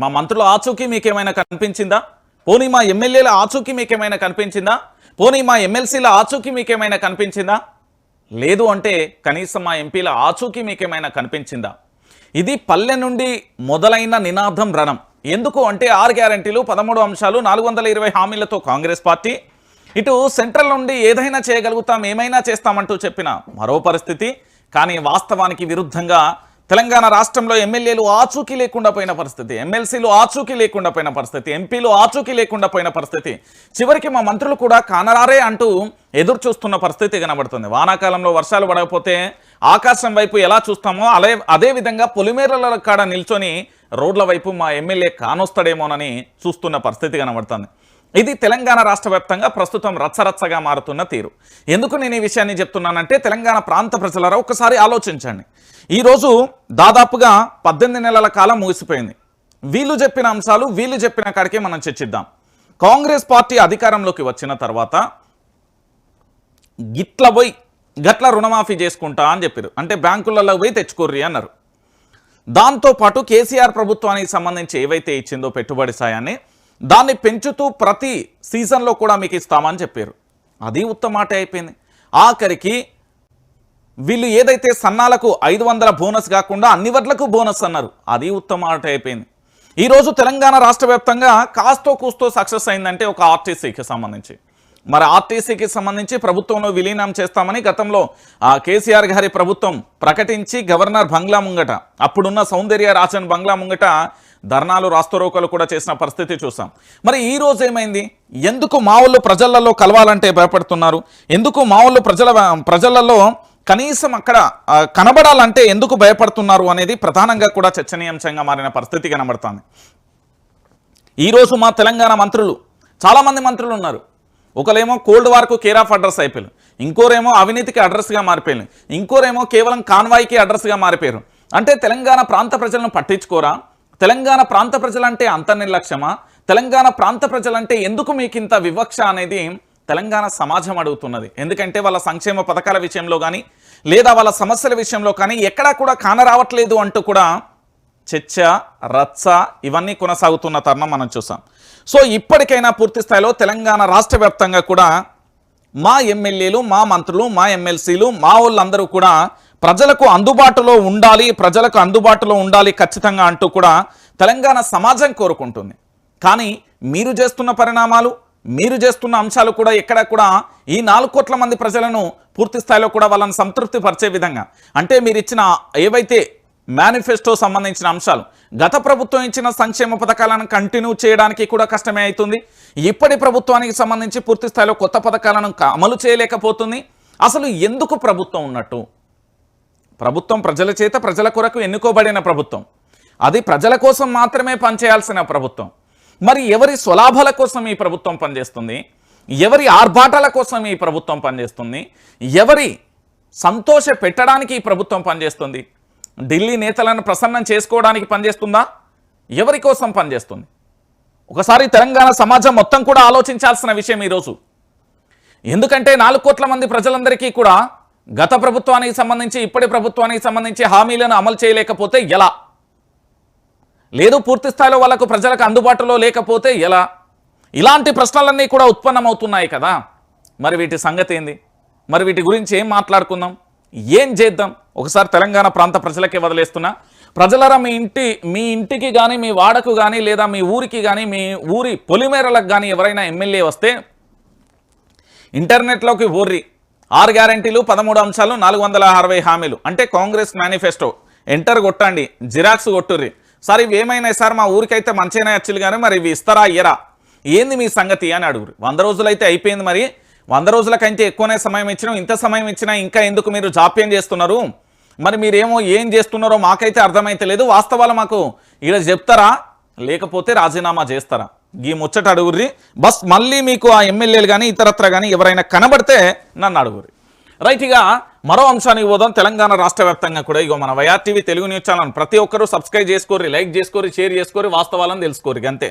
మా మంత్రుల ఆచూకీ మీకేమైనా కనిపించిందా? పోనీ మా ఎమ్మెల్యేల ఆచూకీ మీకేమైనా కనిపించిందా? పోనీ మా ఎమ్మెల్సీల ఆచూకీ మీకేమైనా కనిపించిందా? లేదు అంటే కనీసం మా ఎంపీల ఆచూకీ మీకేమైనా కనిపించిందా? ఇది పల్లె నుండి మొదలైన నినాదం రణం. ఎందుకు అంటే ఆరు గ్యారంటీలు పదమూడు అంశాలు నాలుగు వందల ఇరవై హామీలతో కాంగ్రెస్ పార్టీ. ఇటు సెంట్రల్ నుండి ఏదైనా చేయగలుగుతాం ఏమైనా చేస్తామంటూ చెప్పిన మరో పరిస్థితి. కానీ వాస్తవానికి విరుద్ధంగా తెలంగాణ రాష్ట్రంలో ఎమ్మెల్యేలు ఆచూకీ లేకుండా పోయిన పరిస్థితి ఎమ్మెల్సీలు ఆచూకీ లేకుండా పోయిన పరిస్థితి ఎంపీలు ఆచూకీ లేకుండా పోయిన పరిస్థితి. చివరికి మా మంత్రులు కూడా కానరారే అంటూ ఎదురు చూస్తున్న పరిస్థితి కనబడుతుంది. వానాకాలంలో వర్షాలు పడకపోతే ఆకాశం వైపు ఎలా చూస్తామో అలే అదే విధంగా పొలిమేరల కాడ నిల్చొని రోడ్ల వైపు మా ఎమ్మెల్యే కానొస్తాడేమోనని చూస్తున్న పరిస్థితి కనబడుతుంది. ఇది తెలంగాణ రాష్ట్ర వ్యాప్తంగా ప్రస్తుతం రచ్చరచ్చగా మారుతున్న తీరు. ఎందుకు నేను ఈ విషయాన్ని చెప్తున్నానంటే తెలంగాణ ప్రాంత ప్రజలరా ఒకసారి ఆలోచించండి. ఈరోజు దాదాపుగా పద్దెనిమిది నెలల కాలం ముగిసిపోయింది. వీళ్ళు చెప్పిన అంశాలు వీళ్ళు చెప్పిన కాడికే మనం చర్చిద్దాం. కాంగ్రెస్ పార్టీ అధికారంలోకి వచ్చిన తర్వాత గిట్ల పోయి గట్ల రుణమాఫీ చేసుకుంటా అని చెప్పారు అంటే బ్యాంకులలో పోయి తెచ్చుకోర్రి అన్నారు. దాంతోపాటు కేసీఆర్ ప్రభుత్వానికి సంబంధించి ఏవైతే ఇచ్చిందో పెట్టుబడి సాయాన్ని దాన్ని పెంచుతూ ప్రతి సీజన్లో కూడా మీకు ఇస్తామని చెప్పారు. అది ఉత్తమాట అయిపోయింది. ఆఖరికి వీళ్ళు ఏదైతే సన్నాలకు ఐదు వందల బోనస్ కాకుండా అన్ని వడ్లకు బోనస్ అన్నారు. అది ఉత్తమాట అయిపోయింది. ఈరోజు తెలంగాణ రాష్ట్ర వ్యాప్తంగా కాస్తో కూస్తో సక్సెస్ అయిందంటే ఒక ఆర్టీసీకి సంబంధించి. మరి ఆర్టీసీకి సంబంధించి ప్రభుత్వంలో విలీనం చేస్తామని గతంలో ఆ కేసీఆర్ గారి ప్రభుత్వం ప్రకటించి గవర్నర్ బంగ్లా ముంగట అప్పుడున్న సౌందర్య రాజన్ బంగ్లా ముంగట ధర్నాలు రాస్తరోకలు కూడా చేసిన పరిస్థితి చూసాం. మరి ఈ రోజు ఏమైంది? ఎందుకు మావుళ్ళు ప్రజలలో కలవాలంటే భయపడుతున్నారు? ఎందుకు మావుళ్ళు ప్రజల ప్రజలలో కనీసం అక్కడ కనబడాలంటే ఎందుకు భయపడుతున్నారు అనేది ప్రధానంగా కూడా చర్చనీయాంశంగా మారిన పరిస్థితి కనబడుతుంది. ఈరోజు మా తెలంగాణ మంత్రులు చాలామంది మంత్రులు ఉన్నారు. ఒకరేమో కోల్డ్ వార్కు కేర్ ఆఫ్ అడ్రస్ అయిపోయారు. ఇంకోరేమో అవినీతికి అడ్రస్గా మారిపోయారు. ఇంకోరేమో కేవలం కాన్వాయ్కి అడ్రస్గా మారిపోయారు. అంటే తెలంగాణ ప్రాంత ప్రజలను పట్టించుకోరా? తెలంగాణ ప్రాంత ప్రజలంటే అంత నిర్లక్ష్యమా? తెలంగాణ ప్రాంత ప్రజలంటే ఎందుకు మీకు ఇంత వివక్ష అనేది తెలంగాణ సమాజం అడుగుతున్నది. ఎందుకంటే వాళ్ళ సంక్షేమ పథకాల విషయంలో కానీ లేదా వాళ్ళ సమస్యల విషయంలో కానీ ఎక్కడా కూడా కానరావట్లేదు అంటూ కూడా చర్చ రచ్చ ఇవన్నీ కొనసాగుతున్న తరుణం మనం చూసాం. సో ఇప్పటికైనా పూర్తి స్థాయిలో తెలంగాణ రాష్ట్ర కూడా మా ఎమ్మెల్యేలు మా మంత్రులు మా ఎమ్మెల్సీలు మా వాళ్ళందరూ కూడా ప్రజలకు అందుబాటులో ఉండాలి ప్రజలకు అందుబాటులో ఉండాలి ఖచ్చితంగా అంటూ కూడా తెలంగాణ సమాజం కోరుకుంటుంది. కానీ మీరు చేస్తున్న పరిణామాలు మీరు చేస్తున్న అంశాలు కూడా ఎక్కడ కూడా ఈ నాలుగు కోట్ల మంది ప్రజలను పూర్తి స్థాయిలో కూడా వాళ్ళని సంతృప్తి పరిచే విధంగా. అంటే మీరు ఇచ్చిన ఏవైతే మేనిఫెస్టో సంబంధించిన అంశాలు గత ప్రభుత్వం ఇచ్చిన సంక్షేమ పథకాలను కంటిన్యూ చేయడానికి కూడా కష్టమే అవుతుంది. ఇప్పటి ప్రభుత్వానికి సంబంధించి పూర్తి స్థాయిలో కొత్త పథకాలను అమలు చేయలేకపోతుంది. అసలు ఎందుకు ప్రభుత్వం ఉన్నట్టు? ప్రభుత్వం ప్రజల చేత ప్రజల కొరకు ఎన్నుకోబడిన ప్రభుత్వం. అది ప్రజల కోసం మాత్రమే పనిచేయాల్సిన ప్రభుత్వం. మరి ఎవరి స్వలాభాల కోసం ఈ ప్రభుత్వం పనిచేస్తుంది? ఎవరి ఆర్భాటాల కోసం ఈ ప్రభుత్వం పనిచేస్తుంది? ఎవరి సంతోష పెట్టడానికి ఈ ప్రభుత్వం పనిచేస్తుంది? ఢిల్లీ నేతలను ప్రసన్నం చేసుకోవడానికి పనిచేస్తుందా? ఎవరి కోసం పనిచేస్తుంది? ఒకసారి తెలంగాణ సమాజం మొత్తం కూడా ఆలోచించాల్సిన విషయం ఈరోజు. ఎందుకంటే నాలుగు కోట్ల మంది ప్రజలందరికీ కూడా గత ప్రభుత్వానికి సంబంధించి ఇప్పటి ప్రభుత్వానికి సంబంధించి హామీలను అమలు చేయలేకపోతే ఎలా? లేదు పూర్తి స్థాయిలో వాళ్ళకు ప్రజలకు అందుబాటులో లేకపోతే ఎలా? ఇలాంటి ప్రశ్నలన్నీ కూడా ఉత్పన్నమవుతున్నాయి కదా. మరి వీటి సంగతి ఏంది? మరి వీటి గురించి ఏం మాట్లాడుకుందాం? ఏం చేద్దాం? ఒకసారి తెలంగాణ ప్రాంత ప్రజలకే వదిలేస్తున్నా. ప్రజలరా మీ ఇంటి మీ ఇంటికి కానీ మీ వాడకు కానీ లేదా మీ ఊరికి కానీ మీ ఊరి పొలిమేరలకు కానీ ఎవరైనా ఎమ్మెల్యే వస్తే ఇంటర్నెట్లోకి ఓర్రి. ఆరు గ్యారంటీలు పదమూడు అంశాలు నాలుగు వందల అరవై హామీలు. అంటే కాంగ్రెస్ మేనిఫెస్టో. ఎంటర్ కొట్టండి జిరాక్స్ కొట్టుర్రి. సార్ ఇవి ఏమైనాయి సార్? మా ఊరికైతే మంచిగానే వచ్చులు కానీ మరి ఇవి ఇస్తారా ఇయ్యరా? ఏంది మీ సంగతి అని అడుగురు వంద రోజులైతే అయిపోయింది మరి. వంద రోజులకంటే ఎక్కువనే సమయం ఇచ్చినా ఇంత సమయం ఇచ్చినా ఇంకా ఎందుకు మీరు జాప్యం చేస్తున్నారు? మరి మీరేమో ఏం చేస్తున్నారో మాకైతే అర్థమైతే లేదు. వాస్తవాలు మాకు ఇలా చెప్తారా? లేకపోతే రాజీనామా చేస్తారా? ఈ ముచ్చట అడుగుర్రి. బస్ మళ్ళీ మీకు ఆ ఎమ్మెల్యేలు కానీ ఇతరత్ర కానీ ఎవరైనా కనబడితే నన్ను అడుగురి రైట్ ఇక మరో అంశానికి పోదాం. తెలంగాణ రాష్ట్ర వ్యాప్తంగా కూడా ఇగో మన YR TV Telugu news channel ప్రతి ఒక్కరూ సబ్స్క్రైబ్ చేసుకోరి లైక్ చేసుకోరి షేర్ చేసుకోరి వాస్తవాలను తెలుసుకోరి అంతే.